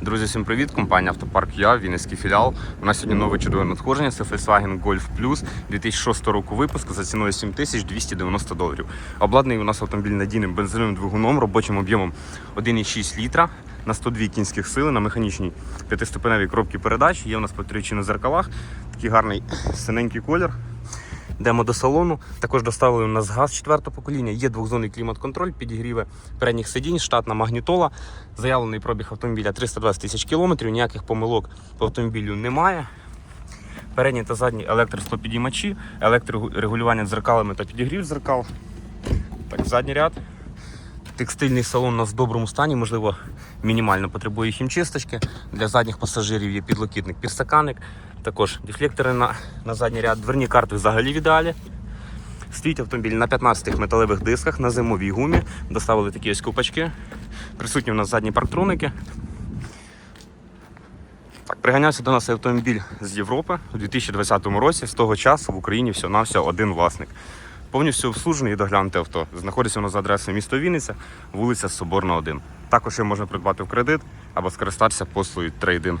Друзі, всім привіт! Компанія Автопарк Я, Вінницький філіал. У нас сьогодні нове чудове надходження. Це Volkswagen Golf Plus 2006 року випуску за ціною 7290 доларів. Обладнаний у нас автомобіль надійним бензиновим двигуном, робочим об'ємом 1,6 літра на 102 кінських сили на механічній п'ятиступеневій коробці передач. Є у нас по тричі зеркалах. Такий гарний синенький колір. Йдемо до салону. Також доставили у нас газ четвертого покоління. Є двохзонний клімат-контроль, підігріви передніх сидінь, штатна магнітола. Заявлений пробіг автомобіля 320 тисяч кілометрів. Ніяких помилок по автомобілю немає. Передні та задні електростопідіймачі, електрорегулювання дзеркалами та підігрів дзеркал. Так, задній ряд. Текстильний салон у нас в доброму стані, можливо, мінімально потребує хімчисточки. Для задніх пасажирів є підлокітник, підстаканник. Також дефлектори на, на задній ряд. Дверні карти взагалі в ідеалі. Стоїть автомобіль на 15 металевих дисках на зимовій гумі. Доставили такі ось купачки. Присутні у нас задні парктроники. Так, приганявся до нас автомобіль з Європи у 2020 році. З того часу в Україні всього-навсього один власник. Повністю обслужені і доглянути авто. Знаходиться воно за адресою місто Вінниця, вулиця Соборна, 1. Також його можна придбати в кредит або скористатися послугою трейдин.